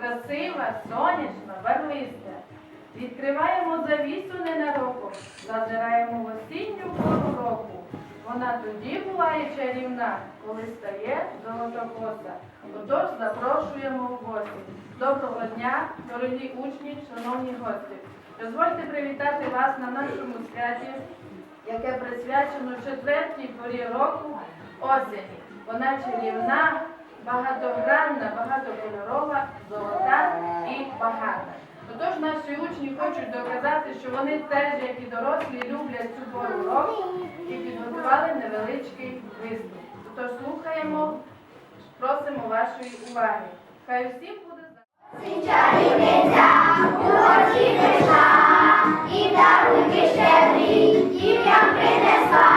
красива, сонячна, барвиста. Відкриваємо завісу ненароком, зазираємо в осінню пору року. Вона тоді буває чарівна, коли стає золотокоса. Отож запрошуємо в гості. Доброго дня, дорогі учні, шановні гості. Дозвольте привітати вас на нашому святі, яке присвячено четвертій порі року осені. Вона чарівна, багатогранна, багатокольорова, золота і багата. Отож наші учні хочуть доказати, що вони теж, як і дорослі, люблять цю пору року і підготували невеличкий виступ. Тож слухаємо, просимо вашої уваги. Хай усім буде за. І дарунки щедрі дів'ям принесла,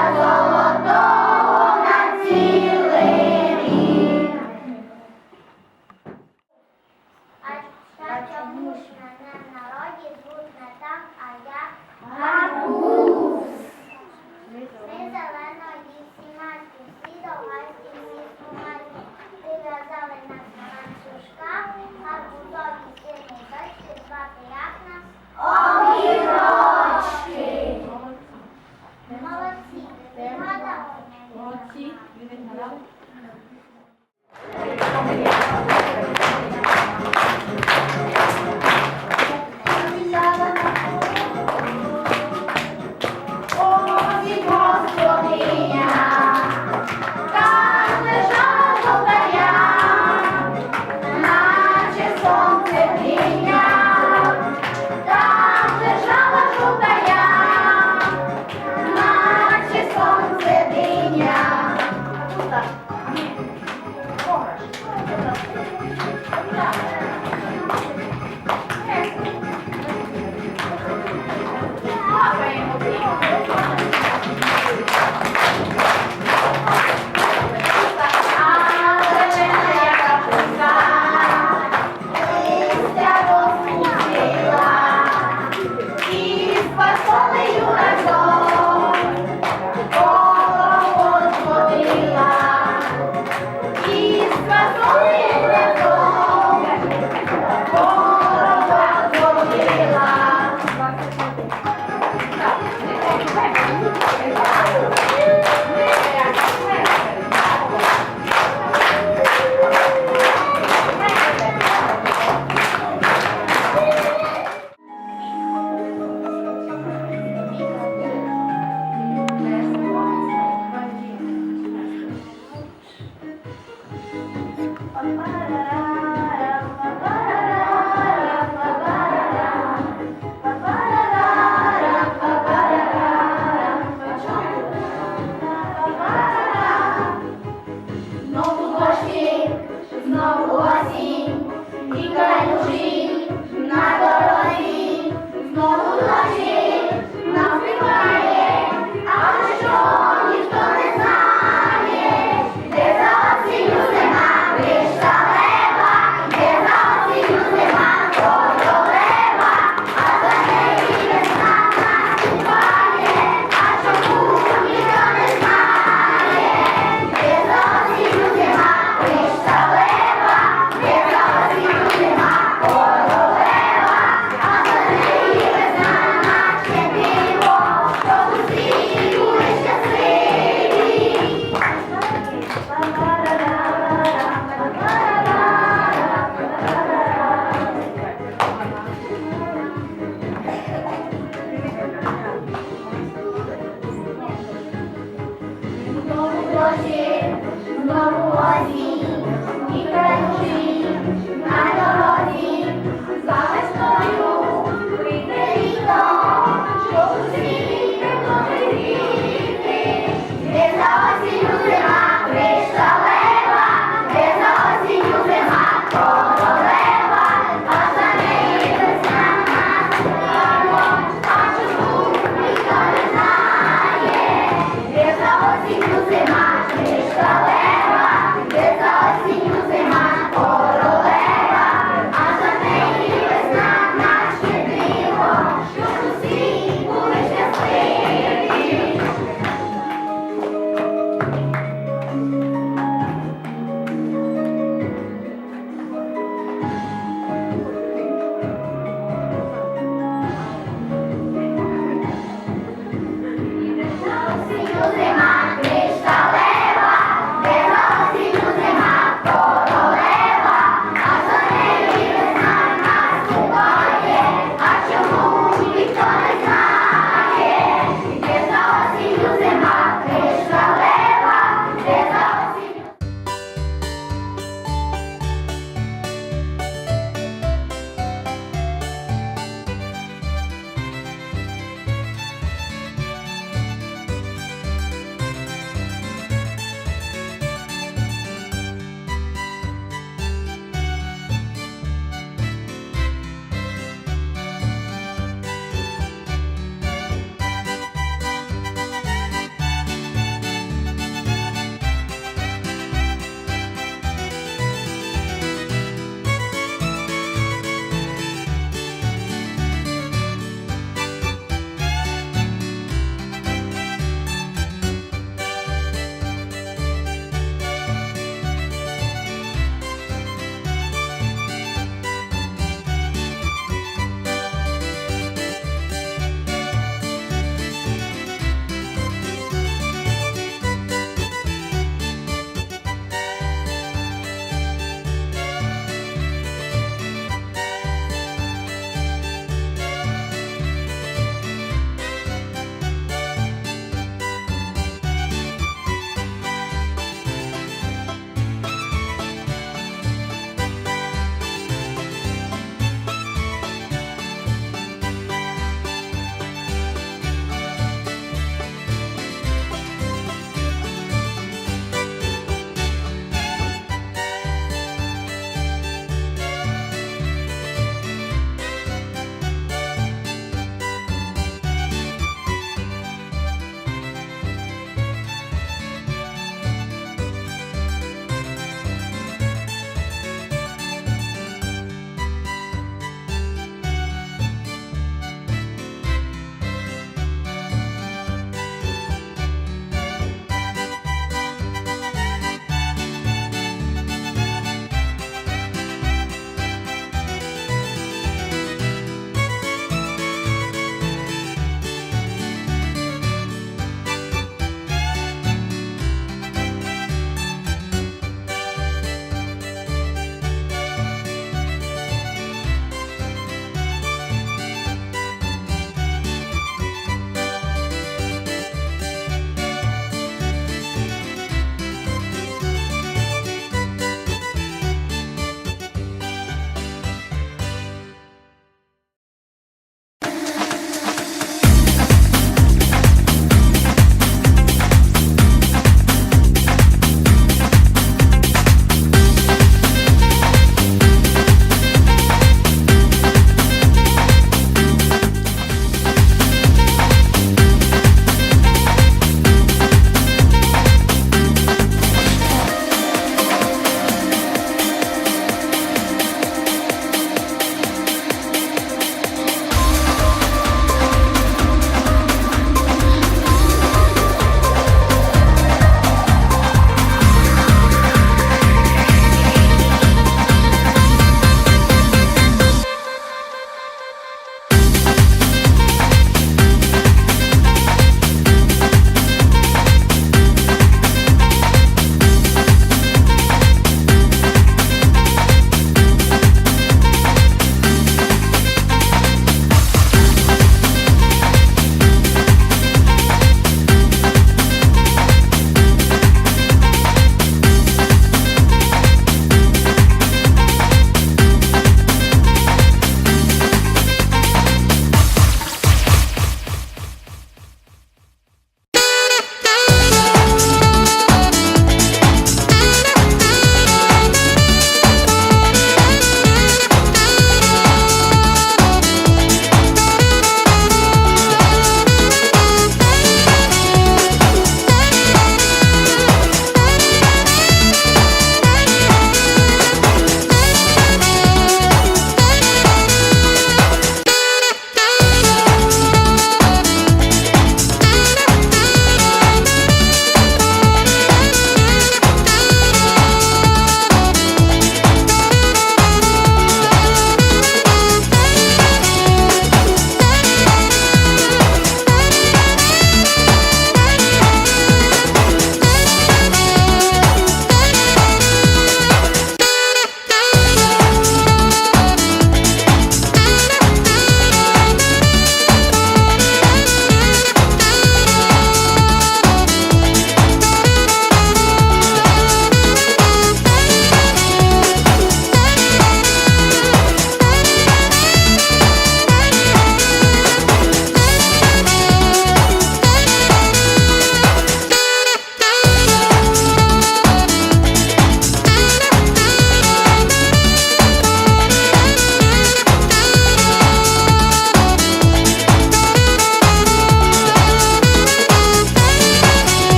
Our Lord. Morci, Vivendalau.